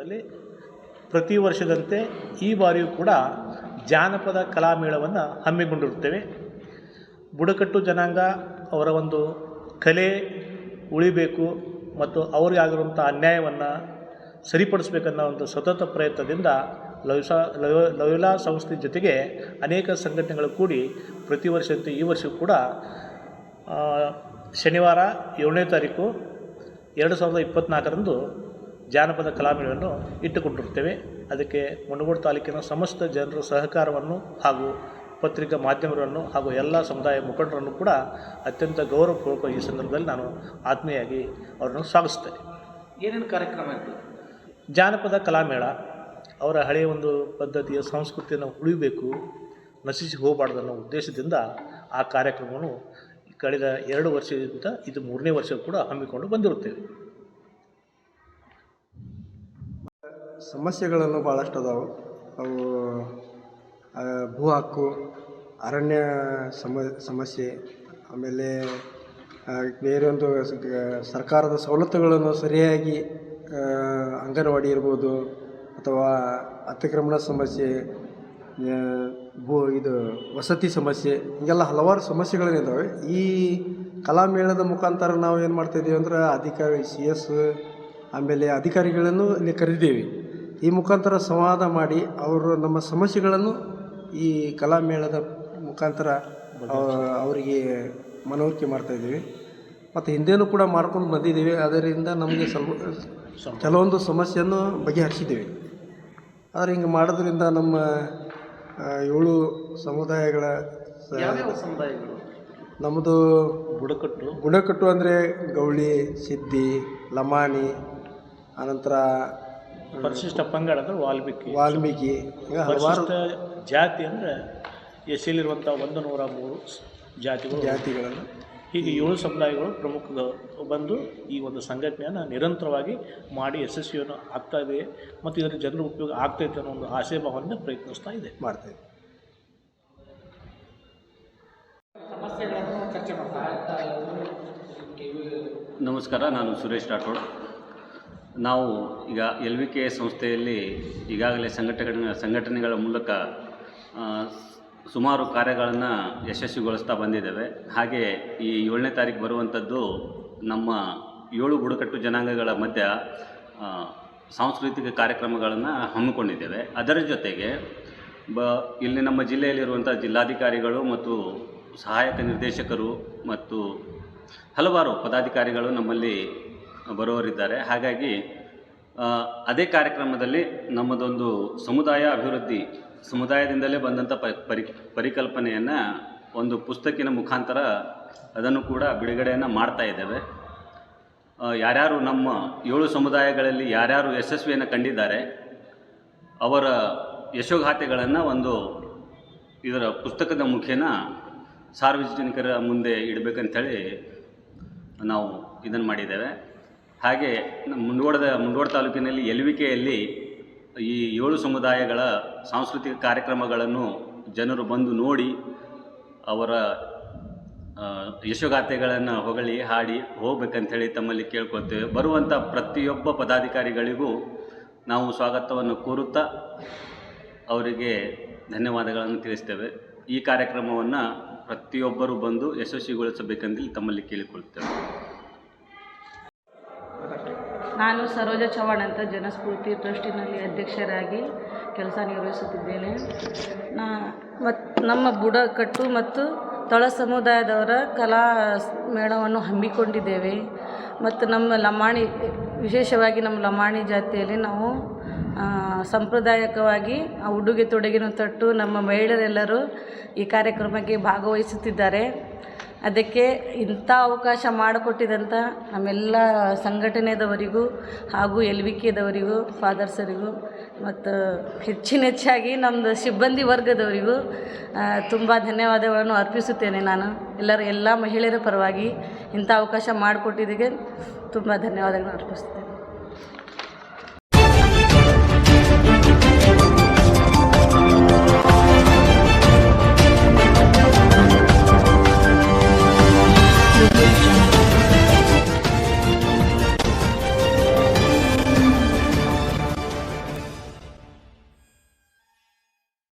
ಕ್ಷೇತ್ರದಲ್ಲಿ ಪ್ರತಿ ವರ್ಷದಂತೆ ಈ ಬಾರಿಯೂ ಕೂಡ ಜಾನಪದ ಕಲಾಮೇಳವನ್ನು ಹಮ್ಮಿಕೊಂಡಿರುತ್ತೇವೆ. ಬುಡಕಟ್ಟು ಜನಾಂಗ ಅವರ ಒಂದು ಕಲೆ ಉಳಿಬೇಕು ಮತ್ತು ಅವರಿಗೆ ಆಗಿರುವಂಥ ಅನ್ಯಾಯವನ್ನು ಸರಿಪಡಿಸ್ಬೇಕನ್ನೋ ಒಂದು ಸತತ ಪ್ರಯತ್ನದಿಂದ ಲವಿಸಾ ಲವ್ ಸಂಸ್ಥೆ ಜೊತೆಗೆ ಅನೇಕ ಸಂಘಟನೆಗಳು ಕೂಡಿ ಪ್ರತಿ ವರ್ಷದಂತೆ ಈ ವರ್ಷ ಕೂಡ ಶನಿವಾರ ಏಳನೇ ತಾರೀಕು ಎರಡು ಸಾವಿರದ ಇಪ್ಪತ್ತ್ನಾಲ್ಕರಂದು ಜಾನಪದ ಕಲಾಮೇಳವನ್ನು ಇಟ್ಟುಕೊಂಡಿರುತ್ತೇವೆ. ಅದಕ್ಕೆ ಮುಂಡಗೋಡು ತಾಲೂಕಿನ ಸಮಸ್ತ ಜನರ ಸಹಕಾರವನ್ನು ಹಾಗೂ ಪತ್ರಿಕಾ ಮಾಧ್ಯಮಗಳನ್ನು ಹಾಗೂ ಎಲ್ಲ ಸಮುದಾಯ ಮುಖಂಡರನ್ನು ಕೂಡ ಅತ್ಯಂತ ಗೌರವಪೂರ್ವಕ ಈ ಸಂದರ್ಭದಲ್ಲಿ ನಾನು ಆತ್ಮೀಯಾಗಿ ಅವರನ್ನು ಸ್ವಾಗತಿಸ್ತೇನೆ. ಏನೇನು ಕಾರ್ಯಕ್ರಮ ಇರ್ತದೆ ಜಾನಪದ ಕಲಾಮೇಳ ಅವರ ಹಳೆಯ ಒಂದು ಪದ್ಧತಿಯ ಸಂಸ್ಕೃತಿಯನ್ನು ಉಳಿಬೇಕು ನಶಿಸಿ ಹೋಗಬಾರ್ದು ಅನ್ನೋ ಉದ್ದೇಶದಿಂದ ಆ ಕಾರ್ಯಕ್ರಮವನ್ನು ಕಳೆದ ಎರಡು ವರ್ಷದಿಂದ ಇದು ಮೂರನೇ ವರ್ಷ ಕೂಡ ಹಮ್ಮಿಕೊಂಡು ಬಂದಿರುತ್ತೇವೆ. ಸಮಸ್ಯೆಗಳನ್ನು ಭಾಳಷ್ಟು ಅದಾವೆ. ಅವು ಭೂ ಹಕ್ಕು, ಅರಣ್ಯ ಸಮ ಸಮಸ್ಯೆ, ಆಮೇಲೆ ಬೇರೊಂದು ಸರ್ಕಾರದ ಸವಲತ್ತುಗಳನ್ನು ಸರಿಯಾಗಿ ಅಂಗನವಾಡಿ ಇರ್ಬೋದು, ಅಥವಾ ಅತಿಕ್ರಮಣ ಸಮಸ್ಯೆ ಭೂ, ಇದು ವಸತಿ ಸಮಸ್ಯೆ, ಹೀಗೆಲ್ಲ ಹಲವಾರು ಸಮಸ್ಯೆಗಳೇನಿದ್ದಾವೆ ಈ ಕಲಾಮೇಳದ ಮುಖಾಂತರ ನಾವು ಏನು ಮಾಡ್ತಾಯಿದ್ದೀವಿ ಅಂದ್ರೆ, ಅಧಿಕಾರಿ, ಸಿ ಎಸ್, ಆಮೇಲೆ ಅಧಿಕಾರಿಗಳನ್ನು ಇಲ್ಲಿ ಕರೆದಿದ್ದೇವೆ. ಈ ಮುಖಾಂತರ ಸಂವಾದ ಮಾಡಿ ಅವರು ನಮ್ಮ ಸಮಸ್ಯೆಗಳನ್ನು ಈ ಕಲಾಮೇಳದ ಮುಖಾಂತರ ಅವರಿಗೆ ಮನವರಿಕೆ ಮಾಡ್ತಾಯಿದ್ದೀವಿ ಮತ್ತು ಹಿಂದೇನೂ ಕೂಡ ಮಾಡ್ಕೊಂಡು ಬಂದಿದ್ದೀವಿ. ಅದರಿಂದ ನಮಗೆ ಸ್ವಲ್ಪ ಕೆಲವೊಂದು ಸಮಸ್ಯೆಯನ್ನು ಬಗೆಹರಿಸಿದ್ದೀವಿ. ಆದರೆ ಹಿಂಗೆ ಮಾಡೋದ್ರಿಂದ ನಮ್ಮ ಏಳು ಸಮುದಾಯಗಳ ಸಮುದಾಯಗಳು? ನಮ್ಮದು ಬುಡಕಟ್ಟು. ಬುಡಕಟ್ಟು ಅಂದರೆ ಗೌಳಿ ಸಿದ್ದಿ ಲಮಾಣಿ ಅನಂತರ ಪರಿಶಿಷ್ಟ ಪಂಗಡ ಅಂದ್ರೆ ವಾಲ್ಮೀಕಿ. ವಾಲ್ಮೀಕಿ. ಈಗ ಹಲವಾರು ಪರಿಶಿಷ್ಟ ಜಾತಿ ಅಂದರೆ ಎಸ್ಸಿಲಿರುವಂಥ ಒಂದು ನೂರ ಮೂರು ಸ್- ಜಾತಿಗಳು. ಜಾತಿಗಳನ್ನು. ಹೀಗೆ ಏಳು ಸಮುದಾಯಗಳು ಪ್ರಮುಖ ಬಂದು ಈ ಒಂದು ಸಂಘಟನೆಯನ್ನು ನಿರಂತರವಾಗಿ ಮಾಡಿ ಯಶಸ್ವಿಯನ್ನು ಆಗ್ತಾ ಇದೆ ಮತ್ತು ಇದರ ಜನರ ಉಪಯೋಗ ಆಗ್ತೈತೆ ಅನ್ನೋ ಒಂದು ಆಶಯಭಾವನೆ ಪ್ರಯತ್ನಿಸ್ತಾ ಇದೆ. ಮಾಡ್ತಾ ಸಮಸ್ಯೆಗಳನ್ನು ಚರ್ಚೆ ಮಾಡ್ತಾರೆ ನಮಸ್ಕಾರ ನಾನು ಸುರೇಶ್ ರಾಠೋಡ್. ನಾವು ಈಗ ಎಲ್ ವಿ ಕೆ ಸಂಸ್ಥೆಯಲ್ಲಿ ಈಗಾಗಲೇ ಸಂಘಟನೆ ಸಂಘಟನೆಗಳ ಮೂಲಕ ಸುಮಾರು ಕಾರ್ಯಗಳನ್ನು ಯಶಸ್ವಿಗೊಳಿಸ್ತಾ ಬಂದಿದ್ದೇವೆ. ಹಾಗೆ ಈ ಏಳನೇ ತಾರೀಕು ಬರುವಂಥದ್ದು ನಮ್ಮ ಏಳು ಬುಡಕಟ್ಟು ಜನಾಂಗಗಳ ಮಧ್ಯ ಸಾಂಸ್ಕೃತಿಕ ಕಾರ್ಯಕ್ರಮಗಳನ್ನು ಹಮ್ಮಿಕೊಂಡಿದ್ದೇವೆ. ಅದರ ಜೊತೆಗೆ ಬ, ಇಲ್ಲಿ ನಮ್ಮ ಜಿಲ್ಲೆಯಲ್ಲಿರುವಂಥ ಜಿಲ್ಲಾಧಿಕಾರಿಗಳು ಮತ್ತು ಸಹಾಯಕ ನಿರ್ದೇಶಕರು ಮತ್ತು ಹಲವಾರು ಪದಾಧಿಕಾರಿಗಳು ನಮ್ಮಲ್ಲಿ ಬರುವವರಿದ್ದಾರೆ. ಹಾಗಾಗಿ ಅದೇ ಕಾರ್ಯಕ್ರಮದಲ್ಲಿ ನಮ್ಮದೊಂದು ಸಮುದಾಯ ಅಭಿವೃದ್ಧಿ ಸಮುದಾಯದಿಂದಲೇ ಬಂದಂಥ ಪರಿ, ಪರಿಕಲ್ಪನೆಯನ್ನು ಒಂದು ಪುಸ್ತಕಿನ ಮುಖಾಂತರ ಅದನ್ನು ಕೂಡ ಬಿಡುಗಡೆಯನ್ನು ಮಾಡ್ತಾ ಇದ್ದೇವೆ. ಯಾರ್ಯಾರು ನಮ್ಮ ಏಳು ಸಮುದಾಯಗಳಲ್ಲಿ ಯಾರ್ಯಾರು ಯಶಸ್ವಿಯನ್ನು ಕಂಡಿದ್ದಾರೆ, ಅವರ ಯಶೋಗಾಥೆಗಳನ್ನು ಒಂದು ಇದರ ಪುಸ್ತಕದ ಮುಖೇನ ಸಾರ್ವಜನಿಕರ ಮುಂದೆ ಇಡಬೇಕಂಥೇಳಿ ನಾವು ಇದನ್ನು ಮಾಡಿದ್ದೇವೆ. ಹಾಗೆ ಮುಂಡೋಡದ, ಮುಂಡೋಡ ತಾಲೂಕಿನಲ್ಲಿ ಎಲ್ವಿಕೆಯಲ್ಲಿ ಈ ಏಳು ಸಮುದಾಯಗಳ ಸಾಂಸ್ಕೃತಿಕ ಕಾರ್ಯಕ್ರಮಗಳನ್ನು ಜನರು ಬಂದು ನೋಡಿ ಅವರ ಯಶೋಗಾಥೆಗಳನ್ನು ಹೊಗಳಿ ಹಾಡಿ ಹೋಗ್ಬೇಕಂಥೇಳಿ ತಮ್ಮಲ್ಲಿ ಕೇಳ್ಕೊಳ್ತೇವೆ. ಬರುವಂಥ ಪ್ರತಿಯೊಬ್ಬ ಪದಾಧಿಕಾರಿಗಳಿಗೂ ನಾವು ಸ್ವಾಗತವನ್ನು ಕೋರುತ್ತಾ ಅವರಿಗೆ ಧನ್ಯವಾದಗಳನ್ನು ತಿಳಿಸ್ತೇವೆ. ಈ ಕಾರ್ಯಕ್ರಮವನ್ನು ಪ್ರತಿಯೊಬ್ಬರು ಬಂದು ಯಶಸ್ವಿಗೊಳಿಸಬೇಕೆಂದು ತಮ್ಮಲ್ಲಿ ಕೇಳಿಕೊಳ್ತೇವೆ. ನಾನು ಸರೋಜ ಚವಾಣ್ ಅಂತ ಜನಸ್ಫೂರ್ತಿ ಟ್ರಸ್ಟಿನಲ್ಲಿ ಅಧ್ಯಕ್ಷರಾಗಿ ಕೆಲಸ ನಿರ್ವಹಿಸುತ್ತಿದ್ದೇನೆ. ನಾ ಮತ್ತು ನಮ್ಮ ಬುಡಕಟ್ಟು ಮತ್ತು ತಳ ಸಮುದಾಯದವರ ಕಲಾ ಮೇಳವನ್ನು ಹಮ್ಮಿಕೊಂಡಿದ್ದೇವೆ. ಮತ್ತು ನಮ್ಮ ಲಮಾಣಿ, ವಿಶೇಷವಾಗಿ ನಮ್ಮ ಲಮಾಣಿ ಜಾತಿಯಲ್ಲಿ ನಾವು ಸಾಂಪ್ರದಾಯಿಕವಾಗಿ ಆ ಉಡುಗೆ ತೊಡುಗೆನ ತೊಟ್ಟು ನಮ್ಮ ಮಹಿಳೆಯರೆಲ್ಲರೂ ಈ ಕಾರ್ಯಕ್ರಮಕ್ಕೆ ಭಾಗವಹಿಸುತ್ತಿದ್ದಾರೆ. ಅದಕ್ಕೆ ಇಂಥ ಅವಕಾಶ ಮಾಡಿಕೊಟ್ಟಿದಂಥ ನಮ್ಮೆಲ್ಲ ಸಂಘಟನೆದವರಿಗೂ ಹಾಗೂ ಎಲ್ ವಿ ಕೆದವರಿಗೂ ಫಾದರ್ಸರಿಗೂ ಮತ್ತು ಹೆಚ್ಚಿನ ಹೆಚ್ಚಾಗಿ ನಮ್ಮದು ಸಿಬ್ಬಂದಿ ವರ್ಗದವರಿಗೂ ತುಂಬ ಧನ್ಯವಾದಗಳನ್ನು ಅರ್ಪಿಸುತ್ತೇನೆ ನಾನು. ಎಲ್ಲರೂ, ಎಲ್ಲ ಮಹಿಳೆಯರ ಪರವಾಗಿ ಇಂಥ ಅವಕಾಶ ಮಾಡಿಕೊಟ್ಟಿದ್ದಕ್ಕೆ ತುಂಬ ಧನ್ಯವಾದಗಳನ್ನು ಅರ್ಪಿಸ್ತೇನೆ